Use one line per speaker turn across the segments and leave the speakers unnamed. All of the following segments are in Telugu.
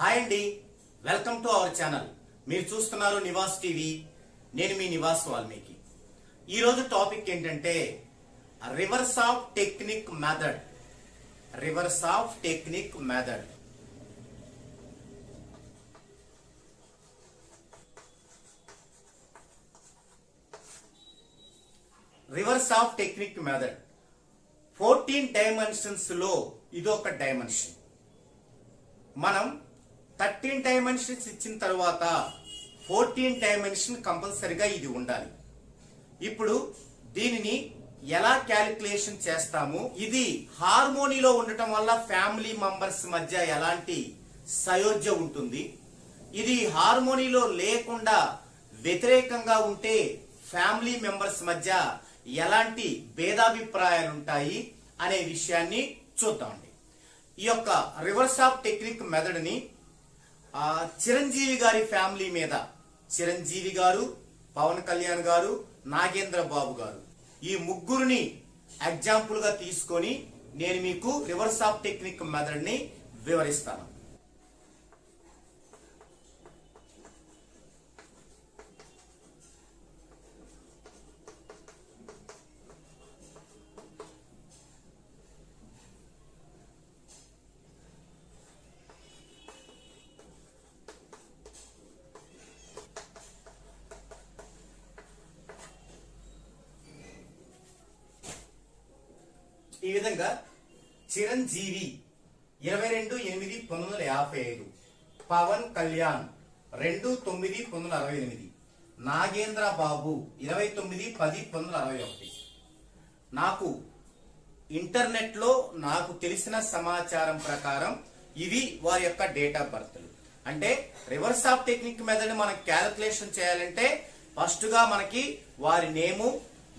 హాయ్ అండి. Welcome to our channel. మీరు చూస్తున్నారు నివాస్ టీవీ. నేను మీ నివాస్ వాల్మీకి. ఈరోజు టాపిక్ ఏంటంటే reverse of technique method. Reverse of technique method. Reverse of technique method. Fourteen డైమెన్షన్స్లో ఇదొక డైమెన్షన్. మనం థర్టీన్ డైమెన్షన్స్ ఇచ్చిన తర్వాత ఫోర్టీన్ డైమెన్షన్ కంపల్సరిగా ఇది ఉండాలి. ఇప్పుడు దీనిని ఎలా క్యాలిక్యులేషన్ చేస్తాము? ఇది హార్మోనీలో ఉండటం వల్ల ఫ్యామిలీ మెంబర్స్ మధ్య ఎలాంటి సయోధ్య ఉంటుంది? ఇది హార్మోనీలో లేకుండా వ్యతిరేకంగా ఉంటే ఫ్యామిలీ మెంబర్స్ మధ్య ఎలాంటి భేదాభిప్రాయాలు ఉంటాయి అనే విషయాన్ని చూద్దామండి. ఈ యొక్క రివర్స్ ఆఫ్ టెక్నిక్ మెథడ్ని చిరంజీవి గారి ఫ్యామిలీ మీద చిరంజీవి గారు పవన్ కళ్యాణ్ గారు నాగేంద్ర బాబు గారు. ఈ ముగ్గురిని ఎగ్జాంపుల్గా తీసుకొని నేను మీకు రివర్స్ ఆఫ్ టెక్నిక్ మెథడ్ని వివరిస్తాను. ఈ విధంగా చిరంజీవి ఇరవై రెండు ఎనిమిది పంతొమ్మిది వందల యాభై ఐదు పవన్ కళ్యాణ్ రెండు తొమ్మిది పంతొమ్మిది వందల అరవై ఎనిమిది నాగేంద్ర బాబు ఇరవై తొమ్మిది పది పంతొమ్మిది వందల అరవై ఒకటి. నాకు ఇంటర్నెట్లో నాకు తెలిసిన సమాచారం ప్రకారం ఇవి వారి యొక్క డేట్ ఆఫ్ బర్త్లు. అంటే రివర్స్ ఆఫ్ టెక్నిక్ మెథడ్ మనం క్యాలిక్యులేషన్ చేయాలంటే ఫస్ట్గా మనకి వారి నేము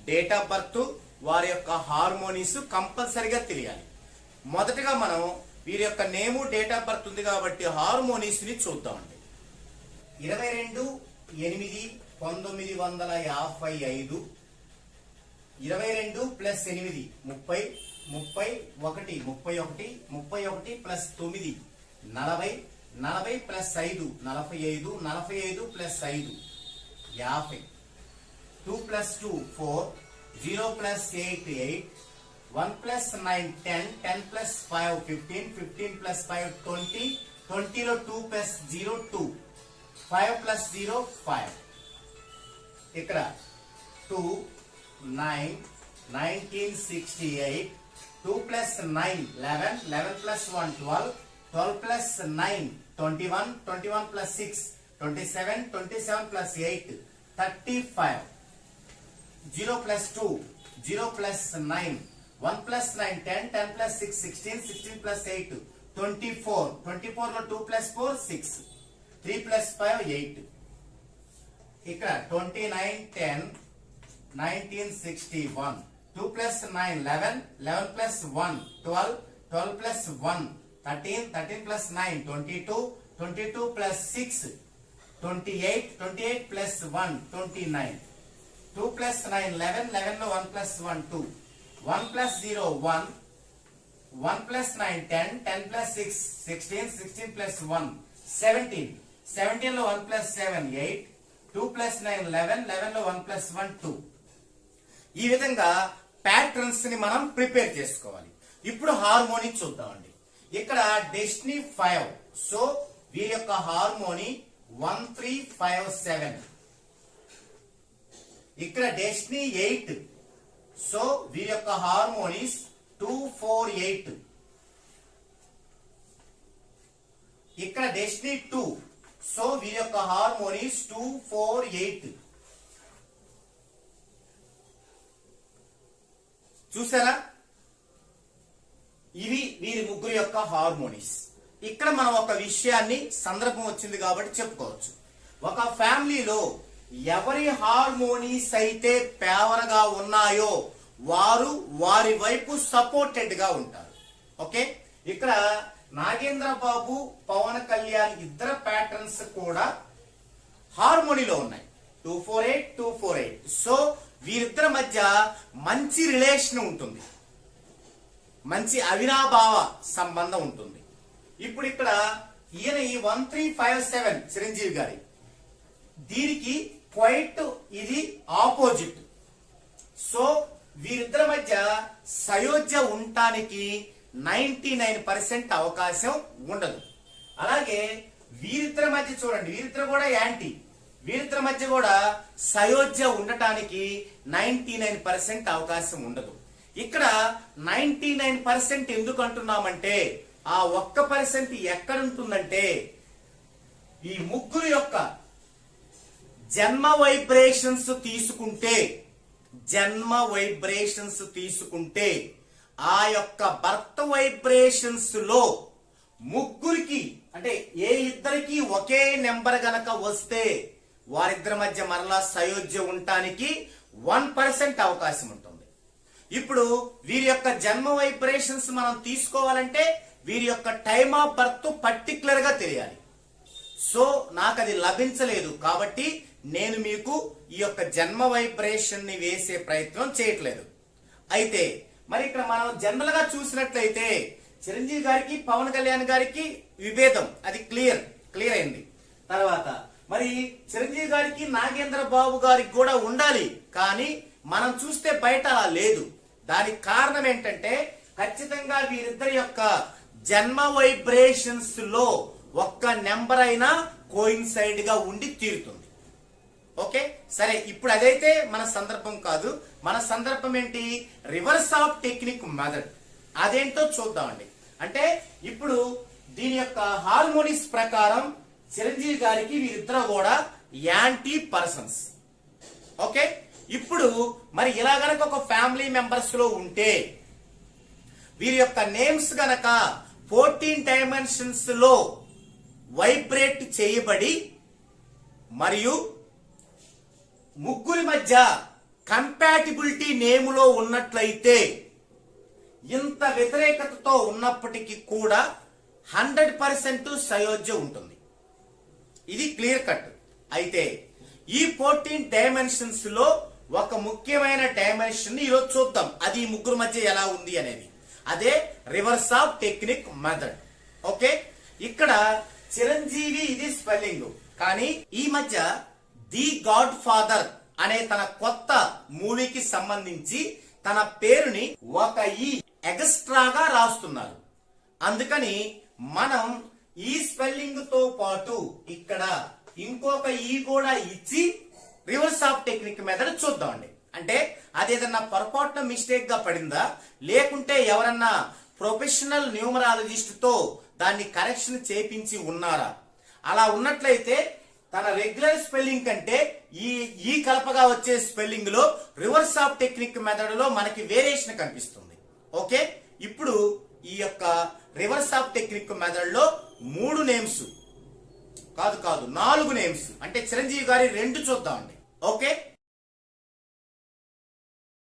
డేట్ ఆఫ్ బర్త్ వారి యొక్క హార్మోనీస్ కంపల్సరిగా తెలియాలి. మొదటగా మనం వీరి యొక్క నేము డేట్ ఆఫ్ బర్త్ ఉంది కాబట్టి హార్మోనీస్ని చూద్దామండి. ఇరవై రెండు ఎనిమిది పంతొమ్మిది వందల యాభై ఐదు ఇరవై రెండు ప్లస్ ఎనిమిది ముప్పై ముప్పై ఒకటి ముప్పై ఒకటి ముప్పై ఒకటి ప్లస్ తొమ్మిది నలభై నలభై ప్లస్ ఐదు నలభై ఐదు నలభై ఐదు ప్లస్ ఐదు యాభై. Two plus two four zero plus eight eight one plus nine ten ten plus five fifteen fifteen plus five twenty ట్వంటీలో two plus zero two five plus zero five. ఇక్కడ two nine nineteen sixty eight two plus nine eleven eleven plus one twelve twelve plus nine twenty one twenty one plus six twenty seven twenty seven plus eight thirty five. Zero plus two zero plus nine one plus nine ten ten plus six sixteen sixteen plus eight twenty four twenty ఫోర్లో two plus four six three plus five eight. ఇక్కడ twenty nine ten nineteen sixty one two plus nine eleven eleven plus one twelve twelve plus one thirteen thirteen plus nine twenty two twenty two plus six twenty eight twenty eight plus one twenty nine. Two plus nine eleven లెవెన్లో one plus one two. One plus zero one. One plus nine ten. Ten plus six sixteen. Sixteen plus one seventeen. సెవెంటీన్లో one plus seven eight. Two plus nine eleven. లెవెన్లో one plus one two. ఈ విధంగా ప్యాటర్న్స్ని మనం ప్రిపేర్ చేసుకోవాలి. ఇప్పుడు హార్మోని చూద్దామండి. ఇక్కడ డెస్టినీ ఫైవ్. సో వీరి యొక్క harmony one three five seven. ఇక్కడ డెస్టినీ ఎయిట్. సో వీరి యొక్క హార్మోనీస్ టూ ఫోర్ ఎయిట్. ఇక్కడ డెస్టినీ టూ. సో వీరి యొక్క హార్మోనీస్ టూ ఫోర్ ఎయిట్. చూసారా? ఇవి వీరి ముగ్గురు యొక్క హార్మోనీస్. ఇక్కడ మనం ఒక విషయాన్ని సందర్భం వచ్చింది కాబట్టి చెప్పుకోవచ్చు. ఒక ఫ్యామిలీలో ఎవరి హార్మోనీస్ అయితే పేవరగా ఉన్నాయో వారు వారి వైపు సపోర్టెడ్గా ఉంటారు. ఓకే ఇక్కడ నాగేంద్ర బాబు పవన్ కళ్యాణ్ ఇద్దరు ప్యాటర్న్స్ కూడా హార్మోనీలో ఉన్నాయి. Two four eight two four eight so వీరిద్దరి మధ్య మంచి రిలేషన్ ఉంటుంది. మంచి అవినాభావ సంబంధం ఉంటుంది. ఇప్పుడు ఇక్కడ ఈయన ఈ one three five seven Chiranjeevi గారి. దీనికి క్వైట్ ఇది ఆపోజిట్. సో వీరిద్దరి మధ్య సయోధ్య ఉండటానికి నైన్టీ నైన్ పర్సెంట్ అవకాశం ఉండదు. అలాగే వీరిద్దరి మధ్య చూడండి వీరిద్దరు కూడా యాంటీ. వీరిద్దరి మధ్య కూడా సయోధ్య ఉండటానికి నైన్టీ నైన్ పర్సెంట్ అవకాశం ఉండదు. ఇక్కడ నైన్టీ నైన్ పర్సెంట్ ఎందుకు అంటున్నామంటే ఆ ఒక్క పర్సెంట్ ఎక్కడుంటుందంటే ఈ ముగ్గురు యొక్క జన్మ వైబ్రేషన్స్ తీసుకుంటే జన్మ వైబ్రేషన్స్ తీసుకుంటే ఆ యొక్క భర్త వైబ్రేషన్స్లో ముగ్గురికి అంటే ఏ ఇద్దరికి ఒకే నెంబర్ గనక వస్తే వారిద్దరి మధ్య మరలా సయోధ్య ఉండటానికి వన్ పర్సెంట్ అవకాశం ఉంటుంది. ఇప్పుడు వీరి యొక్క జన్మ వైబ్రేషన్స్ మనం తీసుకోవాలంటే వీరి యొక్క టైమ్ ఆఫ్ బర్త్ పర్టికులర్గా తెలియాలి. సో నాకు అది లభించలేదు కాబట్టి నేను మీకు ఈ యొక్క జన్మ వైబ్రేషన్ని వేసే ప్రయత్నం చేయట్లేదు. అయితే మరి ఇక్కడ మనం జనరల్గా చూసినట్లయితే చిరంజీవి గారికి పవన్ కళ్యాణ్ గారికి విభేదం. అది క్లియర్ క్లియర్ అయింది. తర్వాత మరి చిరంజీవి గారికి నాగేంద్ర బాబు గారికి కూడా ఉండాలి. కానీ మనం చూస్తే బయట అలా లేదు. దానికి కారణం ఏంటంటే ఖచ్చితంగా వీరిద్దరి యొక్క జన్మ వైబ్రేషన్స్లో ఒక్క నెంబర్ అయినా కోయిన్సైడ్గా ఉండి తీరుతుంది. ఓకే? సరే ఇప్పుడు అదైతే మన సందర్భం కాదు. మన సందర్భం ఏంటి? రివర్స్ ఆఫ్ టెక్నిక్ మెథడ్ అదేంటో చూద్దామండి. అంటే ఇప్పుడు దీని యొక్క హార్మోనిక్స్ ప్రకారం చిరంజీవి గారికి వీరిద్దరు కూడా యాంటీ పర్సన్స్. ఓకే? ఇప్పుడు మరి ఇలా గనక ఒక ఫ్యామిలీ మెంబర్స్లో ఉంటే వీరి యొక్క నేమ్స్ గనక ఫోర్టీన్ డైమెన్షన్స్లో వైబ్రేట్ చేయబడి మరియు ముగ్గురి మధ్య కంపాటిబిలిటీ నేములో ఉన్నట్లయితే ఇంత వ్యతిరేకతతో ఉన్నప్పటికీ కూడా హండ్రెడ్ పర్సెంట్ సయోధ్య ఉంటుంది. ఇది క్లియర్ కట్. అయితే ఈ ఫోర్టీన్ డైమెన్షన్స్లో ఒక ముఖ్యమైన డైమెన్షన్ ఈరోజు చూద్దాం. అది ఈ ముగ్గురు మధ్య ఎలా ఉంది అనేది. అదే reverse of technique method. Okay? ఇక్కడ చిరంజీవి ఇది స్పెల్లింగ్. కానీ ఈ మధ్య ది గాడ్ ఫాదర్ అనే తన కొత్త మూవీకి సంబంధించి తన పేరుని ఒక ఈ ఎక్స్ట్రాగా రాస్తున్నారు. అందుకని మనం ఈ స్పెల్లింగ్తో పాటు ఇక్కడ ఇంకొక ఈ కూడా ఇచ్చి రివర్స్ ఆఫ్ టెక్నిక్ మెథడ్ చూద్దామండి. అంటే అది ఏదన్నా పొరపాటున మిస్టేక్గా పడిందా? లేకుంటే ఎవరన్నా ప్రొఫెషనల్ న్యూమరాలజిస్ట్తో దాన్ని కరెక్షన్ చేపించి ఉన్నారా? అలా ఉన్నట్లయితే తన రెగ్యులర్ స్పెల్లింగ్ కంటే ఈ ఈ కలపగా వచ్చే స్పెల్లింగ్లో రివర్స్ ఆఫ్ టెక్నిక్ మెథడ్లో మనకి వేరియేషన్ కనిపిస్తుంది. ఓకే? ఇప్పుడు ఈ యొక్క రివర్స్ ఆఫ్ టెక్నిక్ మెథడ్లో మూడు నేమ్స్ కాదు కాదు నాలుగు నేమ్స్ అంటే చిరంజీవి గారి రెండు చూద్దామండి. ఓకే?